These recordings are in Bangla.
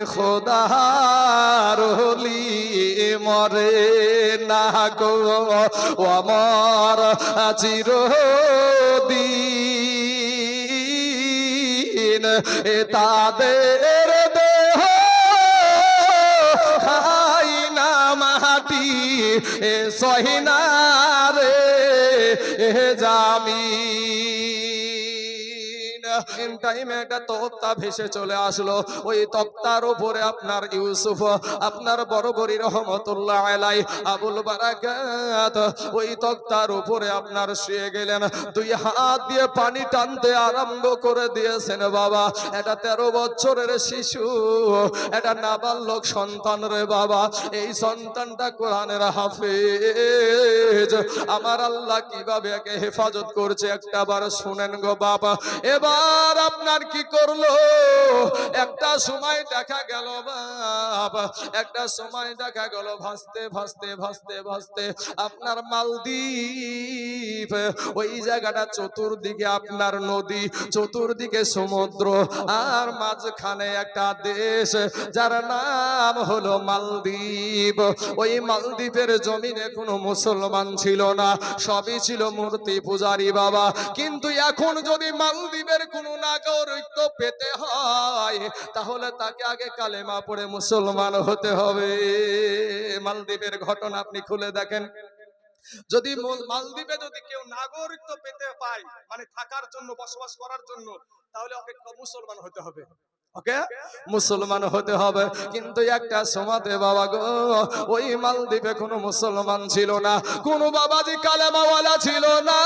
খোদার মরে না গো, ও আমার চিরদিন এ তাদের দেহ খাই না মাটি, এ সহিনা রে, এ জামিন টাইমে একটা তক্তা ভেসে চলে আসলো। ওই তক্তার উপরে আপনার ইউসুফ, আপনার বড় বড়ি রহমতুল্লাহ আলাই আবুল বারাকাত। ওই তক্তার উপরে আপনার শুয়ে গেলেন। দুই হাত দিয়ে পানি টানতে আরম্ভ করে দিয়েছেন বাবা। এটা তেরো বছরের শিশু। এটা নাবালক সন্তান রে বাবা। এই সন্তানটা কোরআনের হাফেজ। আমার আল্লাহ কীভাবে একে হেফাজত করছে একটা বার শুনেন গো বাবা। এবার আপনার কি করল? একটা সময় দেখা গেল বাবা একটা সময় দেখা গেল ভাসতে ভাসতে ভাসতে ভাসতে আপনার মালদ্বীপ, ওই জায়গাটা চতুর্দিকে আপনার নদী, চতুর্দিকে সমুদ্র আর মাঝখানে একটা দেশ যার নাম হলো মালদ্বীপ। ওই মালদ্বীপের জমিনে কোনো মুসলমান ছিল না, সবই ছিল মূর্তি পূজারি বাবা। কিন্তু এখন যদি মালদ্বীপের কোনো পেতে হয়, তাহলে তাকে আগে কালেমা পড়ে মুসলমান হতে হবে। মালদ্বীপের ঘটনা আপনি খুলে দেখেন। যদি মালদ্বীপে যদি কেউ নাগরিকত্ব পেতে পায় মানে থাকার জন্য, বসবাস করার জন্য, তাহলে ওকে মুসলমান হতে হবে। ওকে? মুসলমান হতে হবে। কিন্তু একটা সমাতে বাবা গো, ওই মালদ্বীপে কোনো মুসলমান ছিল না। কোনো বাবাজি কালেমাওয়ালা ছিল না।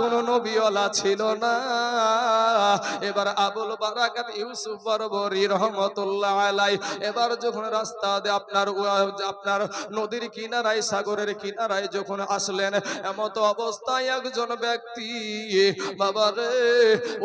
কোনো নবীওয়ালা ছিল না। এবার আবুল বারাকাত, ইউসুফ বরবরি রহমতুল্লাহ আলাই এবার যখন রাস্তা আপনার আপনার নদীর কিনারায়, সাগরের কিনারায় যখন আসলেন, এমত অবস্থায় একজন ব্যক্তি, বাবা রে,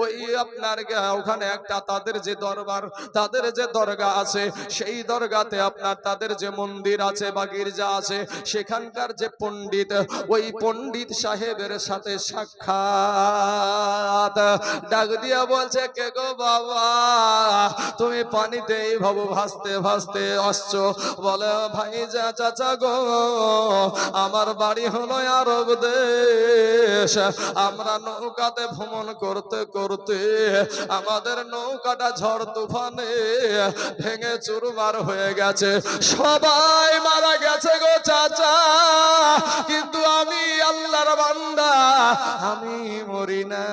ওই আপনার ওখানে একটা তাদের যে দরবার, তাদের যে দরগা আছে, সেই দরগাতে আপনার তাদের যে মন্দির আছে, বা গির্জা আছে, সেখানকার যে পণ্ডিত, ওই পণ্ডিত সাহেবের সাথে সাক্ষাৎ। ডাক দিয়া বলছে, কে গো বাবা? তুমি পানিতে এইভাবে ভাসতে ভাসতে আসছো? বলে, ভাই যা, চাচা গো, আমার বাড়ি হলো আরব দেশ। আমরা নৌকাতে ভ্রমণ করতে করতে আমাদের নৌকাটা ঝড় তুফানে ভেঙে চুরমার হয়ে গেছে। সবাই মারা গেছে গো চাচা, কিন্তু আমি আল্লাহর বান্দা, আমি মরি না।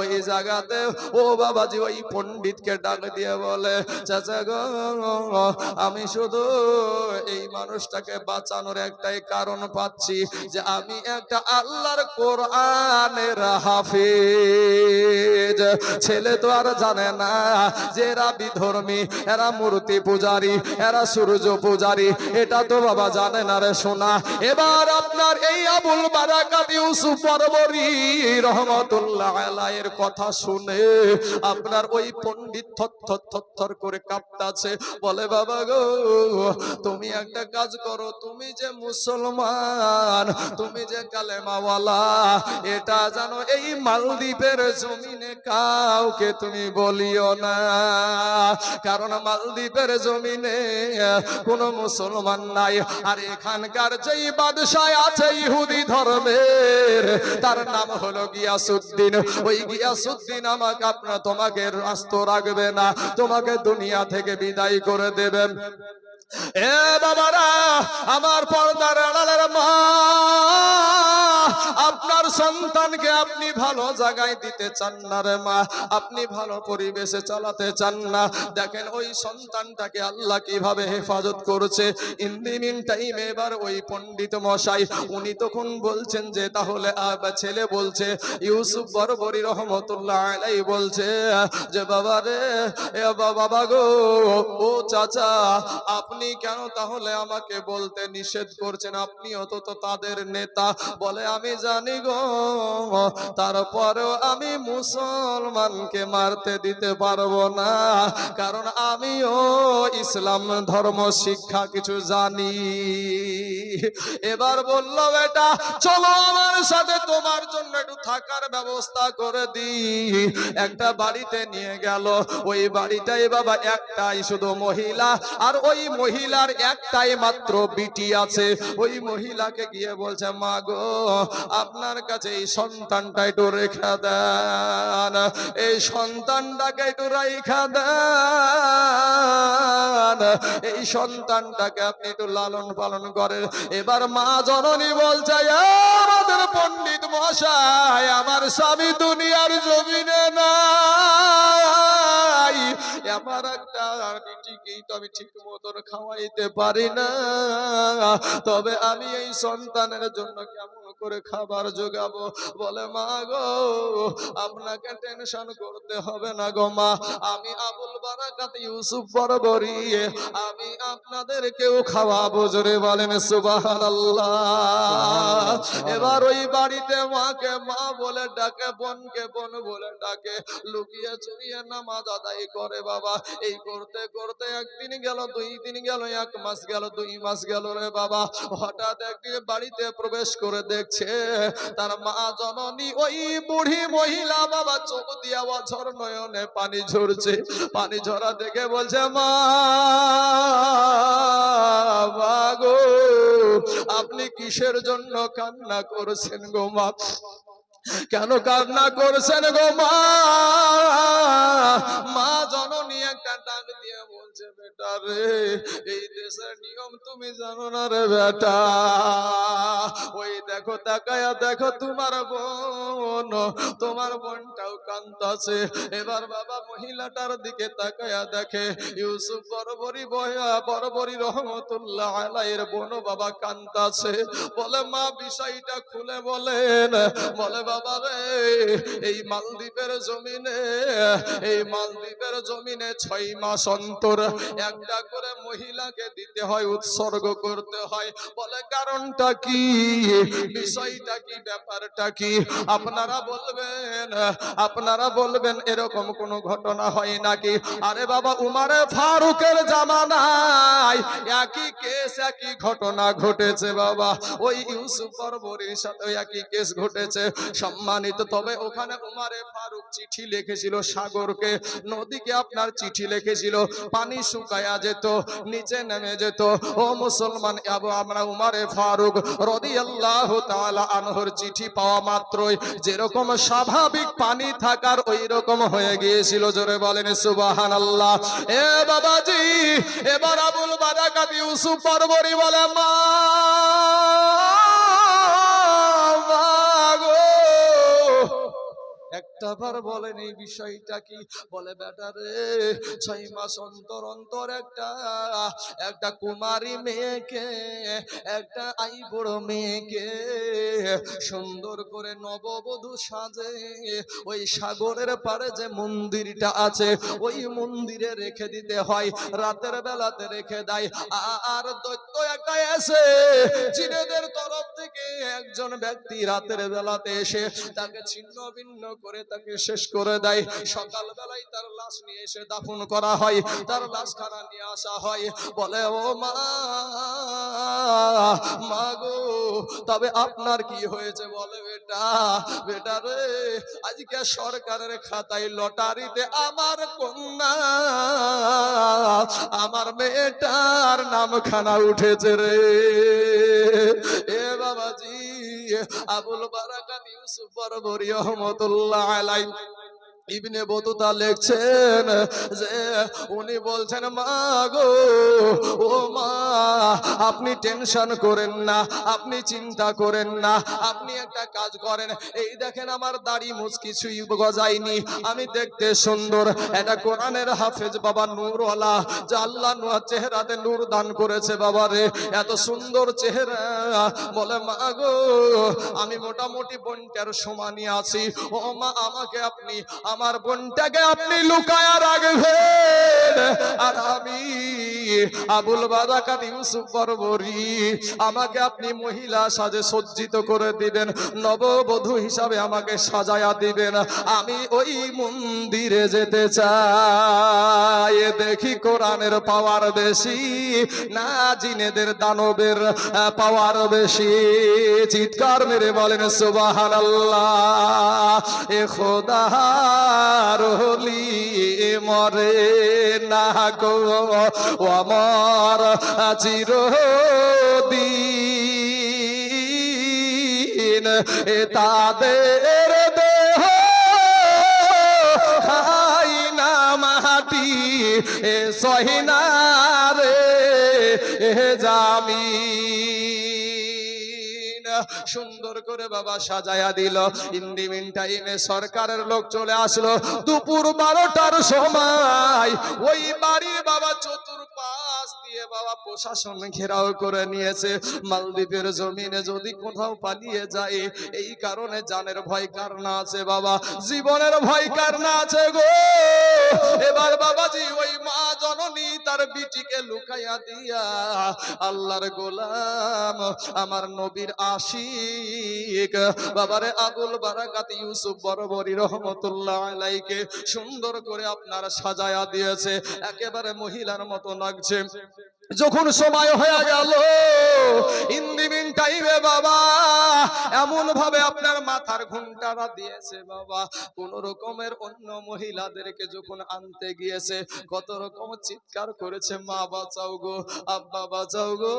ওই জায়গাতে ও বাবাজি ওই পণ্ডিতকে ডাক দিয়ে বলে, চাচা গো, আমি শুধু এই মানুষটাকে বাঁচানোর একটাই কারণ পাচ্ছি যে আমি একটা আল্লাহর কোরআনের হাফিজ। ছেলে তো আর জানে না যে এরা বিধর্মী, এরা মূর্তি পূজারি, এরা সূর্য পূজারি। এটা তো বাবা জানে না রে শোনা এবার আপনার এই আবুল বারাকাত ইউসুফ পরবরি রহমতুল্লাহ কথা শুনে আপনার ওই পণ্ডিত থর থর করে কাঁপতাছে। বলে, বাবা গো, তুমি একটা কাজ করো, তুমি যে মুসলমান, তুমি যে কালেমাওয়ালা, এটা জানো এই মালদ্বীপের জমিনে কাউকে তুমি বলিও না। কারণ মালদ্বীপের জমিনে কোনো মুসলমান নাই। আর এখানকার যেই বাদশাহ আছে ইহুদি ধর্মের, তার নাম হলো গিয়াসুদ্দিন। ওই গিয়াসুদ্দিন আমাকে আপনার, তোমাকে রাস্ত রাখবে না। তোমাকে দুনিয়া থেকে বিদায় করে দেবেন এ বাবারা, আমার পর্দার আড়ালের মা আপনার সন্তানকে আপনি ভালো জায়গায় দিতে চান না রে মা। আপনি ভালো পরিবেশে চালাতে চান না। দেখেন ওই সন্তানটাকে আল্লাহ কীভাবে হেফাজত করছে। ইন দি টাইম এবার ওই পণ্ডিত মশাই, উনি তখন বলছেন যে, তাহলে ছেলে বলছে, ইউসুফ বরবরি রহমতুল্লাহ আলাই বলছে যে, বাবা রে, এ বাবা গো, ও চাচা, আপনি কেন তাহলে আমাকে বলতে নিষেধ করছেন? আপনিও তো তো তাদের নেতা। বলে, আমি জানি গো, তারপরেও আমি মুসলমানকে মারতে দিতে পারব না। কারণ আমিও ইসলাম ধর্ম, শিক্ষা কিছু জানি। এবার বলল, বেটা, চলো আমার সাথে তোমার জন্য একটু থাকার ব্যবস্থা করে দি একটা বাড়িতে নিয়ে গেল। ওই বাড়িটাই বাবা একটাই, শুধু মহিলা। আর ওই মহিলার একটাই মাত্র বিটি আছে। ওই মহিলাকে গিয়ে বলছে, মা গো, আপনার কাছে এই সন্তানটা একটু রেখা দেন। এই সন্তানটাকে একটু রাইখা দেন। এই সন্তানটাকে আপনি একটু লালন পালন করেন। এবার মা জননী বলছে, "এ আমাদের পণ্ডিত মশাই, আমার স্বামী দুনিয়ার জমিনে নাই। আমার একটা বিটিকেই তো আমি ঠিক মতন খাওয়াইতে পারি না। তবে আমি এই সন্তানের জন্য কেমন করে খাবার যোগাবো বলে মা গো আপনাকে টেনশন করতে হবে না গো মা। আমি আবুল বারাকাত ইউসুফ বরবরি আমি আপনাদের কেউ খাওয়াবো জোরে বলেন সুবহানাল্লাহ। এবার ওই বাড়িতে মাকে মা বলে ডাকে বোনকে বোন বলে ডাকে লুকিয়ে চুরিয়ে নামাজ আদায় করে বাবা। এই করতে করতে একদিন গেল দুই দিন গেল এক মাস গেল দুই মাস গেল রে বাবা। হঠাৎ একদিন বাড়িতে প্রবেশ করে দেখছে তার মা জননী, ওই বুড়ি মহিলা বাবা চোখ দিয়া বছর নয়নে পানি ঝরছে। পানি ঝরা দেখে বলছে, মা আপনি কিসের জন্য কান্না করছেন গো মা? কেন কান্না করছেন গো মা? মা জননী একটা ডাক দিয়ে বলছে, বেটা রে, এই দেশের নিয়ম তুমি জানো না রে বেটা। ওই দেখো, তাকায়া দেখো তোমার বোন, তোমার বোনটাও কান্দাছে এবার বাবা মহিলাটার দিকে তাকায়া দেখে, ইউসুফ বরবরি বয়া, বরবরি রহমতুল্লাহ আলাইয়ের বোন বাবা কান্দাছে বলে, মা, বিষয়টা খুলে বলেন। বলে বাবা রে, এই মালদ্বীপের জমিনে, এই মালদ্বীপের জমিনে ছয় মাস অন্তর একটা করে মহিলাকে দিতে হয়, উৎসর্গ করতে হয়। বলে, কারণটা কি? বিষয়টা কি? ব্যাপারটা কি? আপনারা বলবেন আপনারা বলবেন, এরকম কোনো ঘটনা হয় নাকি? আরে বাবা, উমারে ফারুকের জামানায় একই কেস, একই ঘটনা ঘটেছে বাবা। ওই ইউসুফ বরবরির সাথে একই কেস ঘটেছে। সম্মানিত। তবে ওখানে উমারে ফারুক চিঠি লিখেছিল সাগরকে। নদীকে আপনার চিঠি লিখেছিল, পানি শুকায়া যেত, নিচে নেমে যেত। ও মুসলমান, আবু আমরা উমারে ফারুক রাদিয়াল্লাহু তাআলা আনহর চিঠি পাওয়া মাত্রই যেরকম স্বাভাবিক পানি থাকার ওই রকম হয়ে গিয়েছিল। জোরে বলেন, সুবহানাল্লাহ। এ বাবাজি, এবার আবুল বারাকাত ইউসুফ বরবরি বলে, মা! একটা বার বলেন এই বিষয়টা কি? বলে, বেটা রে, ছয় মাস অন্তর অন্তর একটা একটা কুমারী মেয়েকে, একটা আই বড় মেয়েকে সুন্দর করে নববধূ সাজে, ওই সাগরের পাড়ে যে মন্দিরটা আছে, ওই মন্দিরে রেখে দিতে হয়, রাতের বেলাতে রেখে দেয়। আর দৈত্য একটা এসে, জিনেদের তরফ থেকে একজন ব্যক্তি রাতের বেলাতে এসে তাকে ছিন্ন ভিন্ন করে তাকে শেষ করে দেয়। সকাল বেলায় তার লাশ নিয়ে এসে দাফন করা হয়। তার লাশ খানা নিয়ে আসা হয়। বলে, ও মা মা গো, তবে আপনার কি হয়েছে বলে বেটা? বেটা রে, আজকে সরকারের খাতায় লটারিতে আমার কন্যা, আমার মেয়েটার নামখানা উঠেছে রে। এ বাবাজি আবুল বারাকাত ইউসুফ বরবরি রহমতুল্লাহ আলাই ইবনে বতুতা লিখছেন যে উনি বলছেন, মা গো, ও মা, আপনি টেনশন করেন না, আপনি চিন্তা করেন না, আপনি একটা কাজ করেন। এই দেখেন আমার দাড়ি মুছ, কিছুই গজায়নি। আমি দেখতে সুন্দর। এটা কোরআনের হাফেজ বাবা নূরওয়ালা, যে আল্লাহ নুয়া চেহারাতে নূর দান করেছে বাবা রে। এত সুন্দর চেহারা। বলে, মা গো, আমি মোটামুটি বোনটার সমানই আছি। ও মা, আমাকে আপনি আমার বোনটাকে আপনি লুকায়া রাখবেন। আর আমি আবুল ইউসুফ বরবরি। আমাকে আপনি মহিলা সাজে সজ্জিত করে দিবেন, নববধূ হিসাবে আমাকে সাজায়া দিবেন। আমি ওই মন্দিরে যেতে চাই। দেখি কোরআনের পাওয়ার বেশি না জিনেদের দানবের পাওয়ার বেশি। চিৎকার মেরে বলেন সুবাহান এ খোদার হলি মরে না গো আমার চিরদিন এ তাদের দেহ খাই না মাটি, এ সহিনা রে, এ জামিন। সুন্দর করে বাবা সাজায়া দিল। ইন্দিমিন টাইমে সরকারের লোক চলে আসলো। দুপুর বারোটার সময় ওই বাড়ি বাবা দিয়ে বাবা প্রশাসন ঘেরাও করে নিয়েছে। মালদ্বীপের জমিনে যদি কোথাও পালিয়ে যায়, এই কারণে জানের ভয় কার না আছে বাবা? জীবনের ভয় কার না আছে গো? এবার বাবাজি ওই মা জননী তার বিটিকে লুকাইয়া দিয়া, আল্লাহর গোলাম, আমার নবীর আশিক, বাবারে আবুল ইউসুফ রহমতুল্লাহ আলাইকে সুন্দর করে আপনার সাজায়া দিয়েছে। একেবারে মহিলার মতো লাগছে। যখন সময় হয়ে গেল ইন্দিমিন টাইমে বাবা, এমন ভাবে আপনার মাথার ঘুমটারা দিয়েছে বাবা। কোন রকমের অন্য মহিলাদেরকে যখন আনতে গিয়েছে, কত রকম চিৎকার করেছে, মা, বাঁচাও গো, আব্বা, বাঁচাও গো,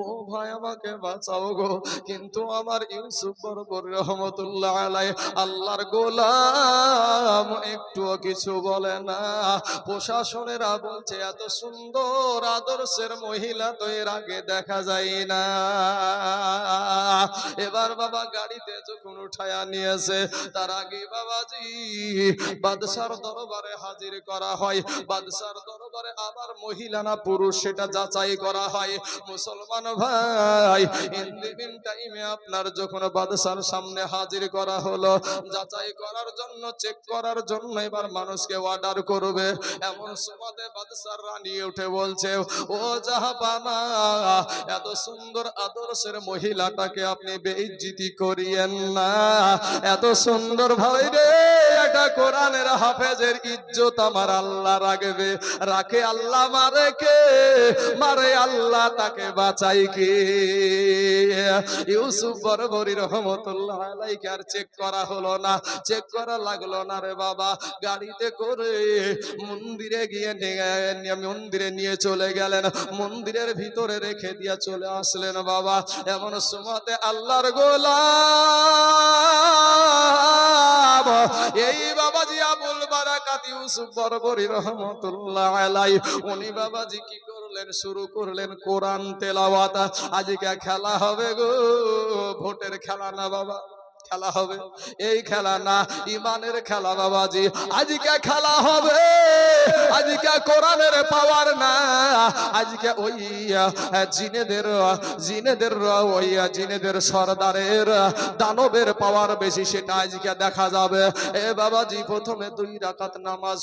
ও ভাই আমাকে বাঁচাও গো। কিন্তু আমার ইউসুফ বরবর রহমতুল্লাহ আলাই আল্লাহর গোলাম একটুও কিছু বলে না। প্রশাসনেরা বলছে, এত সুন্দর আদর্শের মহিলা তো এর আগে দেখা যায় না। এবার বাবা গাড়িতে যখন উঠায়া নিয়েছে, তার আগে বাবাজি বাদশার দরবারে হাজির করা হয়। বাদশার দরবারে আবার মহিলা না পুরুষ, সেটা যাচাই করা হয়। মুসলমান ভাই ইন্দিবিন টাইমে আপনার যখন বাদশার সামনে হাজির করা হলো, যাচাই করার জন্য চেক করার জন্য এবার মানুষকে অর্ডার করবে। এমন সময় বাদশার রানী উঠে বলছে, ও জাহাপানা এত সুন্দর আদর্শের মহিলাটাকে আপনি বেইজ্জিতি করিয়েন না। এত সুন্দর ভাই রে, এটা কোরআনের হাফেজের ইজ্জত আমার আল্লাহ রাখবে। রাখে আল্লাহ মারে কে? মারে আল্লাহ তাকে বাঁচাই কে? ইউসুফ রহমতুল্লাহ আলাইকে আর চেক করা হলো না। চেক করা লাগল না রে বাবা। গাড়িতে করে মন্দিরে গিয়ে মন্দিরে নিয়ে চলে গেলেন। মন্দিরের ভিতরে রেখে দিয়ে চলে আসলেন বাবা। এমন সময়তে আল্লাহর গোলাম এই বাবাজি আবুল বারাকাত ইউসুফ বরবরি রহমতুল্লাহ আলাই উনি বাবাজি কি করলেন? শুরু করলেন কোরআন তেলাওয়াত। আজকে খেলা হবে গো, ভোটের খেলা না বাবা। খেলা হবে। এই খেলা না, ইমানের খেলা বাবাজি। আজকে খেলা হবে। আজকে কোরআনের পাওয়ার না। আজকে ওই, জিনেদের জিনেদের, ওই জিনেদের সর্দারের দানবের পাওয়ার বেশি, সেটা আজকে দেখা যাবে। এ বাবাজি, প্রথমে দুই রাকাত নামাজ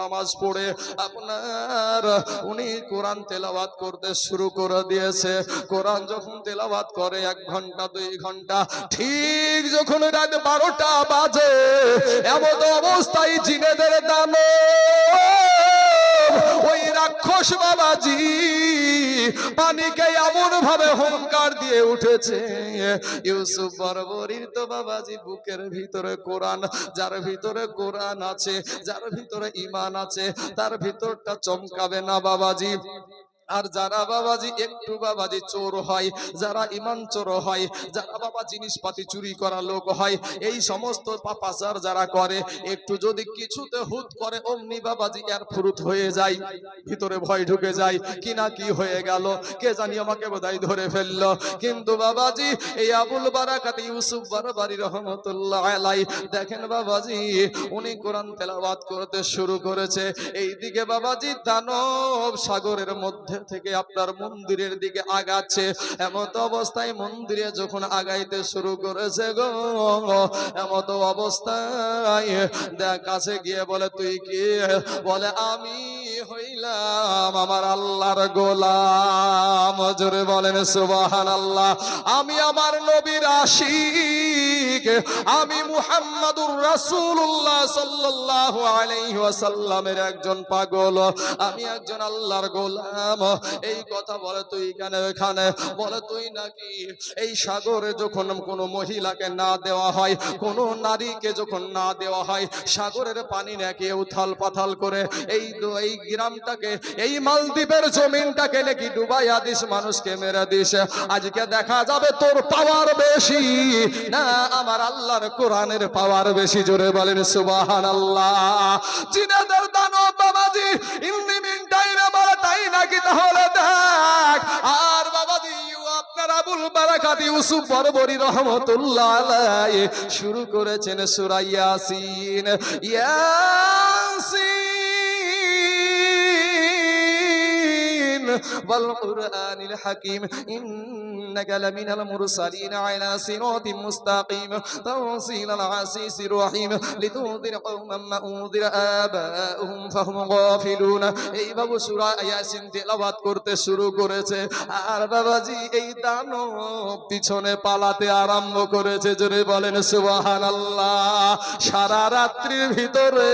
নামাজ পড়ে আপনার, উনি কোরআন তেলাওয়াত করতে শুরু করে দিয়েছে। কোরআন যখন তেলাওয়াত করে, এক ঘণ্টা, দুই ঘণ্টা, ঠিক যখন রাত বারোটা বাজে এমন অবস্থায় জিনেদের দান ওই রাক্ষস বাবাজি পানিকে এমন ভাবে হংকার দিয়ে উঠেছে, ইউসুফ বরবরির তো বাবাজি বুকের ভিতরে কোরআন, যার ভিতরে কোরআন আছে, যার ভিতরে ইমান আছে, তার ভিতরটা চমকাবে না বাবাজি। আর যারা বাবাজি একটু বাবাজি চোর হয়, যারা ইমান চোর হয়, যারা বাবা জিনিসপাতি চুরি করা লোক হয়, এই সমস্ত পাপাচার যারা করে, একটু যদি কিছুতে হুত করে, অমনি বাবাজি এর ফুরুত হয়ে যায়, ভিতরে ভয় ঢুকে যায়, কি না কি হয়ে গেল, কে জানি আমাকে বোধহয় ধরে ফেলল। কিন্তু বাবাজি, এই আবুল বারাকাত, ইউসুফ বারবারি রহমতুল্লাহ আলাই দেখেন বাবাজি, উনি কোরআন তেলাওয়াত করতে শুরু করেছে। এইদিকে বাবাজি দানব সাগরের মধ্যে থেকে আপনার মন্দিরের দিকে আগাচ্ছে। এমত অবস্থায় মন্দিরে যখন আগাইতে শুরু করেছে গো, এমত অবস্থায় দেখ কাছে গিয়ে বলে, তুই কি? বলে, আমি হইলাম আমার আল্লাহর গোলাম। জোরে বলেন সুবাহান আল্লাহ আমি আমার নবীর আশিক। আমি মুহাম্মাদুর রাসূলুল্লাহ সাল্লাল্লাহু আলাইহি ওয়াসাল্লামের একজন পাগল। আমি একজন আল্লাহর গোলাম। এই কথা বলে তুই কেন এখানে? বলে তুই নাকি এই সাগরে যখন কোনো মহিলাকে না দেওয়া হয়, কোনো নারীকে যখন না দেওয়া হয়, সাগরের পানি নাকি উথাল পাথাল করে এই এই গ্রামটাকে, এই মালদ্বীপের জমিনটাকে নাকি ডুবাইয়া দিস, মানুষকে মেরে দিস। আজকে দেখা যাবে তোর পাওয়ার বেশি। না, আমার আল্লাহর কোরআনের পাওয়ার বেশি। জোরে বলেন সুবাহান আল্লাহ চীনাদের দানব বাবাজি ইন্দিমিন তাহলে দেখ, আর বাবা দিও আপনার আবুল বারাকাত ইউসুফ বরবরি রহমতুল্লাহ শুরু করেছেন সুরাইয়াসিন ইয়াসিন والقرآن الحكيم إنك لمن المرسلين على صراط مستقيم تنزيل العزيز الرحيم لتنذر قوما ما أنذر آباؤهم فهم غافلون এই বাবু সূরা ইয়াসিন তেলাওয়াত করতে শুরু করেছে আর বাবাজি এই দানব পিছনে পালাতে আরম্ভ করেছে জোরে বলেন সুবহানাল্লাহ সারা রাত্রির ভিতরে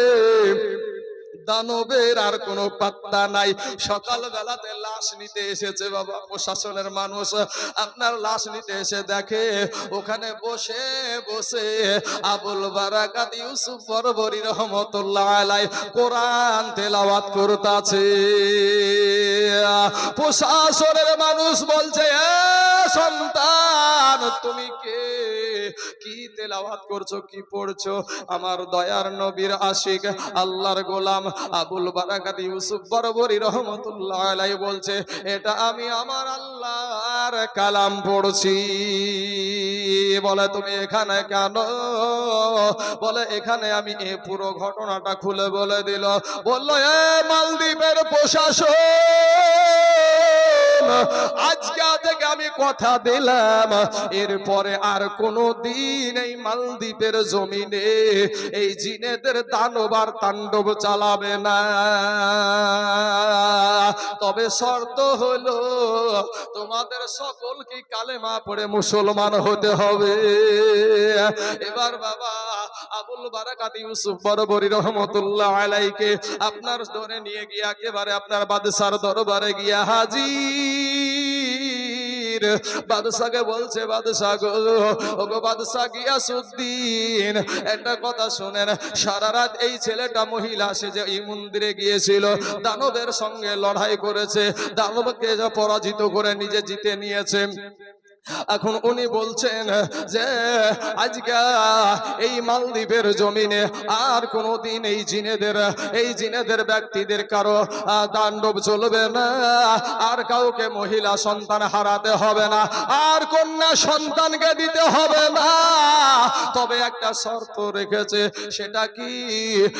দানবের আর কোনো পাত্তা নাই। সকাল বেলাতে লাশ নিতে এসেছে বাবা, প্রশাসনের মানুষ। আপনার লাশ নিতে এসে দেখে ওখানে বসে বসে আবুল বারাকাত ইউসুফ বরবরি রহমতুল্লাহ কোরআন তেলাওয়াত প্রশাসনের মানুষ বলছে, "এ সন্তান, তুমি কে? কি তেলাওয়াত করছ, কি পড়ছো? আমার দয়ার নবীর আশিক, আল্লাহর গোলাম আবুল বারাকাত ইউসুফ বরবরি রহমতুল্লাহ আলাই বলছে, এটা আমি আমার আল্লাহর কালাম পড়ছি। বলে, তুমি এখানে কেন? বলে, এখানে আমি এ পুরো ঘটনাটা খুলে বলে দিল। বলল, এ মালদ্বীপের প্রশাসন আজকে থেকে আমি কথা দিলাম, এরপরে আর কোনো দিন এই মালদ্বীপের জমিনে এই জিনেদের দানবার তাণ্ডব চালাবে না। তবে শর্ত হলো, তোমাদের সকলকে কালেমা পড়ে মুসলমান হতে হবে। এবার বাবা আপনার ধরে নিয়ে গিয়ে একেবারে আপনার বাদশার দরবারে গিয়া হাজির। বাদশাকে বলছে, বাদশাহ একটা কথা শুনেন, সারা রাত এই ছেলেটা মহিলা সে যে এই মন্দিরে গিয়েছিল, দানবের সঙ্গে লড়াই করেছে, দানবকে পরাজিত করে নিজে জিতে নিয়েছে। এখন উনি বলছেন যে আজকে এই মালদ্বীপের জমিনে আর কোনোদিন এই জিনেদের এই জিনেদের ব্যক্তিদের কারও আহ, তাণ্ডব চলবে না। আর কাউকে মহিলা সন্তান হারাতে হবে না। আর কন্যা সন্তানকে দিতে হবে না। তবে একটা শর্ত রেখেছে সেটা কি?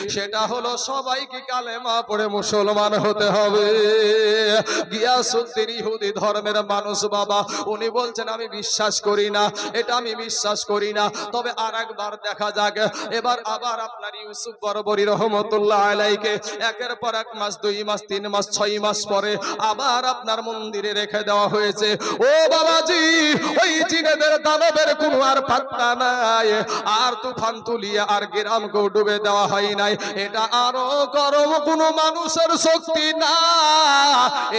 সেটা হলো সবাইকে কালেমা পড়ে মুসলমান হতে হবে। গিয়াসুদ্দিন ইহুদি ধর্মের মানুষ বাবা উনি বলছেন আমি বিশ্বাস করি না, এটা আমি বিশ্বাস করি না। তবে আর একবার দেখা যাক, এবার আবার আপনার ইউসুফ বরবরি রহমতুল্লাহ আলাইকে, একের পর এক মাস, দুই মাস, তিন মাস, ছয় মাস পরে আবার আপনার মন্দিরে রেখে দেওয়া হয়েছে। ও বাবাজি ওই দানবের কোনো আর পাত্তা নাই। আর তুফান তুলিয়ে আর গ্রামকেও ডুবে দেওয়া হয় নাই। এটা আরও গরম, কোনো মানুষের শক্তি না।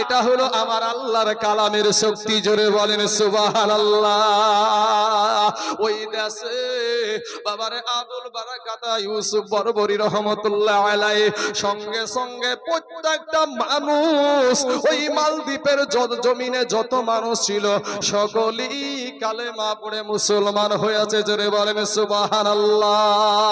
এটা হলো আমার আল্লাহর কালামের শক্তি, জোরে বলেন সুবাহান ওই দেশে বাবারে আবুল বারাকাতা ইউসুফ বরবরি রহমতুল্লাহ আলাই সঙ্গে সঙ্গে প্রত্যেকটা মানুষ ওই মালদ্বীপের জমিনে যত মানুষ ছিল, সকলেই কালেমা পড়ে মুসলমান হয়ে আছে জোরে বলে সুবাহান আল্লাহ